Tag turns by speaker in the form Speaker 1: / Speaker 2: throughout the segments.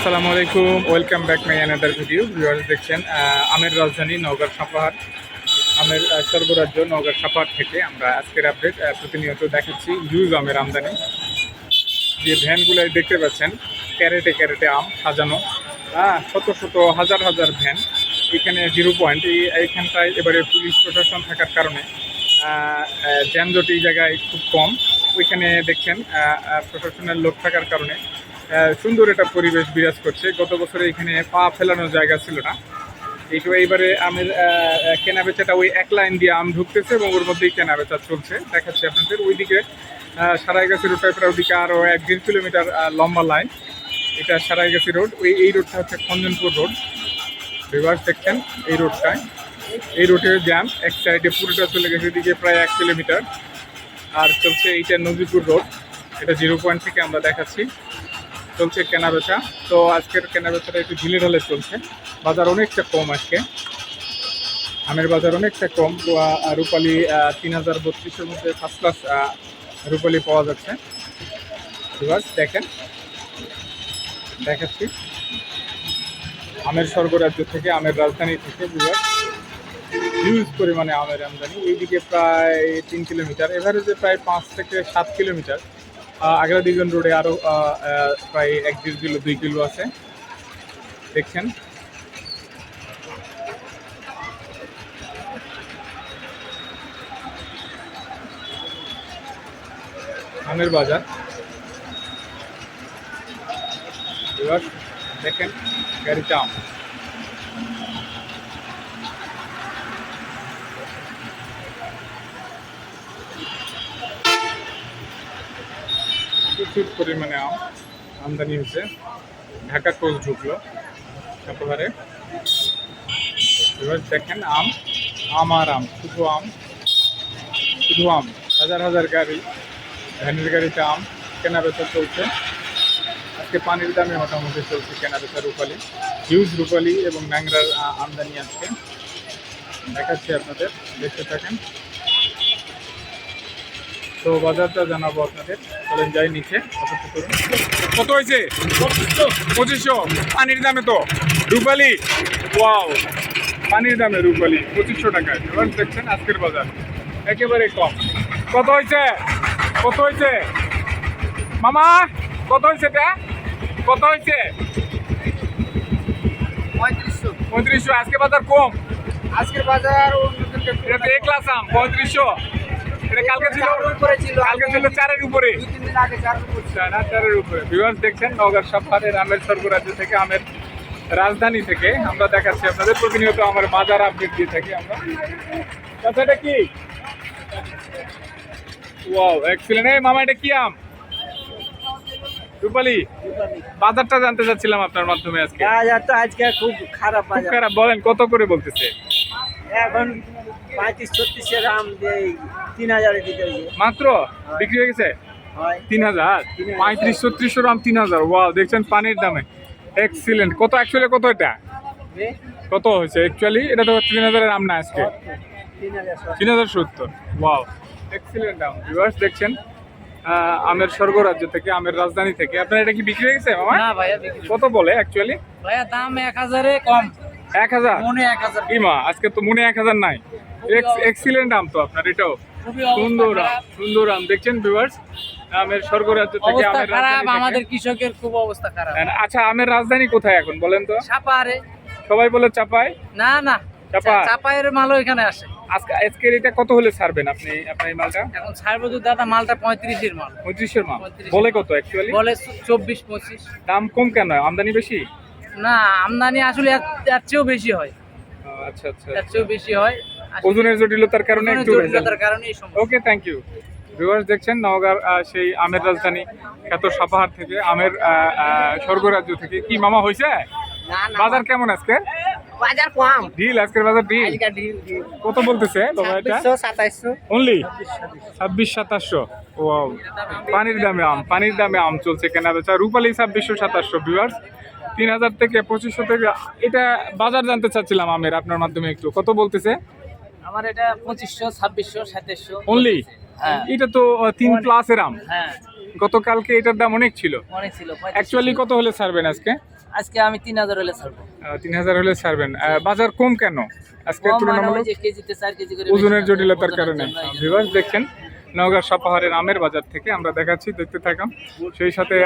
Speaker 1: আসসালামু আলাইকুম। Welcome back my another video viewers দেখছেন আমের রাজধানী নওগাঁ সাপাহাট। আমের সর্বরাজ্য নওগাঁ সাপাহাট থেকে আমরা আজকের আপডেট প্রতিনিয়ত দেখাচ্ছি ইউজ আমের আমদানি। যে ভ্যানগুলো দেখতে পাচ্ছেন, ক্যারেটে ক্যারেটে আম সাজানো। হ্যাঁ শত শত, হাজার হাজার ভ্যান। এখানে জিরো পয়েন্ট এই, এইখানটায় এবারে পুলিশ প্রশাসন থাকার কারণে যানজট এই জায়গায় খুব কম। ওইখানে দেখছেন প্রশাসনের লোক থাকার কারণে সুন্দর একটা পরিবেশ বিরাজ করছে। গত বছরে এখানে পা ফেলানোর জায়গা ছিল না। এইটু এইবারে আমের কেনা বেচাটা ওই এক লাইন দিয়ে আম ঢুকতেছে এবং ওর মধ্যেই কেনা বেচা চলছে। দেখাচ্ছি আপনাদের। ওইদিকে সারাইগাছি রোডটা প্রায় ওদিকে আরও এক দেড় কিলোমিটার লম্বা লাইন এটা সারাইগাছি রোড ওই, এই রোডটা হচ্ছে খঞ্জনপুর রোড রিভার্স দেখছেন? এই রোডটায় এই রোডের জ্যাম এক সাইডে পুরোটা চলে গেছে, এদিকে প্রায় এক কিলোমিটার। আর চলছে এইটা নজিপুর রোড এটা জিরো পয়েন্ট থেকে আমরা দেখাচ্ছি। চলছে কেনাবেচা তো আজকের কেনাবেচাটা একটু ঢিলে ঢালে চলছে। বাজার অনেকটা কম আজকে। আমের বাজার অনেকটা কম। রূপালি তিন হাজার বত্রিশের মধ্যে ফার্স্ট ক্লাস রূপালি পাওয়া যাচ্ছে। এবার দেখেন। দেখাচ্ছি। আমের স্বর্গরাজ্য থেকে, আমের রাজধানী থেকে বিভাগ হিউজ পরিমাণে আমের আমদানি। এইদিকে প্রায় তিন কিলোমিটার। এভারেজে প্রায় পাঁচ থেকে সাত কিলোমিটার। আগ্রা দিগন রোডে আরও প্রায় এক দেড় কিলো, দুই কিলো আছে। দেখছেন? আমের বাজার। এবার দেখেন গাড়িতে আম প্রচুর পরিমাণে আম, আমদানি হয়েছে। ঢাকা কোচ ঢুকলো একেবারে। এবার দেখেন আম আম আর আম, শুধু আম শুধু আম, হাজার হাজার গাড়ি, ভ্যানের গাড়িতে আম কেনা বেচা চলছে। আজকে পানির দামে মোটামুটি চলছে কেনা বেচা রূপালি হিউজ রূপালি এবং ন্যাংরার আমদানি আজকে। দেখাচ্ছি আপনাদের, দেখতে থাকেন। তো বাজারটা জানাব আপনাদের। চলেন যাই নিচে কত হয়েছে? পঁচিশশো। পানির দামে তো। রূপালি? ওয়াও। পানির দামে রূপালি পঁচিশশো টাকায়। এবার দেখছেন আজকের বাজার। একেবারে কম। কত হয়েছে? কত হয়েছে? মামা কত হয়েছে এটা? কত হয়েছে?
Speaker 2: পঁয়ত্রিশশো।
Speaker 1: পঁয়ত্রিশশো। আজকে বাজার কম।
Speaker 2: আজকের বাজার
Speaker 1: এটা তো এ ক্লাস আম পঁয়ত্রিশশো। এটা কালকে ছিল কালকে ছিল চারের উপরে।
Speaker 2: দুই তিন দিন আগে চার উপরে ছিল।
Speaker 1: চায়না চারের উপরে। ভিউয়ার্স দেখছেন নগর সাফারের আমের স্বর্গরাজ্য থেকে আমের রাজধানী থেকে আমরা দেখাচ্ছি আপনাদের। প্রতিনিয়ত আমার বাজার আপডেট দিয়ে থাকি আমরা। আচ্ছা এটা কি? ওয়াও এক্সিলেন্ট এই মামা এটা কি আম? রূপালি বাজারটা জানতে চাচ্ছিলাম আপনার মাধ্যমে আজকে।
Speaker 2: বাজার তো আজকে খুব খারাপ
Speaker 1: খুব খারাপ বলেন কত করে বলতেছে?
Speaker 2: এখন পঁয়ত্রিশ ছত্রিশের দাম তিন হাজারের দিকে
Speaker 1: মাত্র? বিক্রি হয়ে গেছে? তিন হাজার? পঁয়ত্রিশ ছত্রিশশো দাম তিন হাজার। ওয়াও দেখছেন পানির দামে। এক্সিলেন্ট কত অ্যাকচুয়ালি কত এটা? কত হয়েছে? অ্যাকচুয়ালি এটা তো তিন হাজারের দাম না আজকে।
Speaker 2: তিন হাজার সত্তর।
Speaker 1: হাজার ওয়াও এক্সিলেন্ট দাম। ভিউয়ার্স দেখছেন আমের স্বর্গরাজ্য থেকে আমের রাজধানী থেকে। আপনার এটা কি বিক্রি হয়ে গেছে
Speaker 2: না ভাইয়া
Speaker 1: কত বলে অ্যাকচুয়ালি
Speaker 2: ভাইয়া দাম এক হাজারে কম।
Speaker 1: এক হাজার?
Speaker 2: মনে এক হাজার।
Speaker 1: ইমা আজকে তো মনে এক হাজার নাই। এক্সিলেন্ট দাম তো আপনার এটাও। সুন্দর আম সুন্দর আম। দেখছেন ভিউয়ার্স আমের স্বর্গরাজ্য থেকে আমের
Speaker 2: খারাপ
Speaker 1: রাজধানী
Speaker 2: আমাদের কৃষকের খুব অবস্থা খারাপ।
Speaker 1: আচ্ছা আমের রাজধানী কোথায় এখন বলেন তো? সবাই বলে চাপায়
Speaker 2: না না
Speaker 1: চাপা।
Speaker 2: চাপায়ের মালও এখানে আসে।
Speaker 1: আজকে এটা কত হলে ছাড়বেন আপনি আপনার এই মালটা?
Speaker 2: এখন ছাড়বো তো দাদা মালটা পঁয়ত্রিশের মাল।
Speaker 1: পঁয়ত্রিশের মাল। বলে কত অ্যাকচুয়ালি
Speaker 2: বলে চব্বিশ পঁচিশ।
Speaker 1: দাম কম কেন? আমদানি বেশি?
Speaker 2: না আমদানি আসলে এর এর চেয়েও বেশি হয়।
Speaker 1: আচ্ছা আচ্ছা
Speaker 2: এর চেয়েও বেশি হয়।
Speaker 1: ওজনের জটিলতার কারণে একটু
Speaker 2: জটিলতার কারণে
Speaker 1: ওকে থ্যাংক ইউ ভিউয়ার্স দেখছেন নওগাঁর সেই আমের রাজধানী খ্যাত সাপাহার থেকে আমের স্বর্গরাজ্য থেকে। কি মামা হয়েছে বাজার কেমন আজকে?
Speaker 2: বাজার কম।
Speaker 1: ডিল আজকের বাজার ডিল
Speaker 2: আজকে ডিল
Speaker 1: কত বলতেছে বাবা এটা?
Speaker 2: ছাব্বিশশো সাতাইশশো।
Speaker 1: অনলি ছাব্বিশ সাতাশশো। ও পানির দামে আম পানির দামে আম চলছে কেনা বেচা। রূপালি ছাব্বিশশো সাতাশশো ভিউয়ার্স তিন হাজার থেকে পঁচিশশো থেকে এটা বাজার জানতে চাচ্ছিলাম আমের আপনার মাধ্যমে একটু। কত বলতেছে?
Speaker 2: আমার এটা পঁচিশশো ছাব্বিশশো সাতাইশশো
Speaker 1: অনলি
Speaker 2: হ্যাঁ।
Speaker 1: এটা তো তিন প্লাসের আম।
Speaker 2: হ্যাঁ।
Speaker 1: গতকালকে এটার দাম অনেক ছিল।
Speaker 2: অনেক ছিল
Speaker 1: অ্যাকচুয়ালি কত হলে ছাড়বেন আজকে?
Speaker 3: আজকে আমি তিন হাজার হলে ছাড়বো।
Speaker 1: তিন হাজার হলে ছাড়বেন। বাজার কম কেন? আজকে
Speaker 3: মানে ওই
Speaker 1: তুলনামূলক
Speaker 3: কেজিতে চার কেজি করে
Speaker 1: ওজনের জটিলতার কারণে। ভিভার্স দেখছেন নওগাঁ সাপাহারের আমের বাজার থেকে আমরা দেখাচ্ছি দেখতে থাকাম সেই সাথে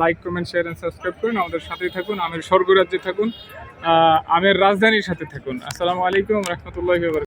Speaker 1: like comment share and subscribe করুন। আমাদের সাথেই থাকুন আমের স্বর্গরাজ্যে থাকুন আমের রাজধানীর সাথে থাকুন। আসসালামু আলাইকুম রহমতুল্লাহ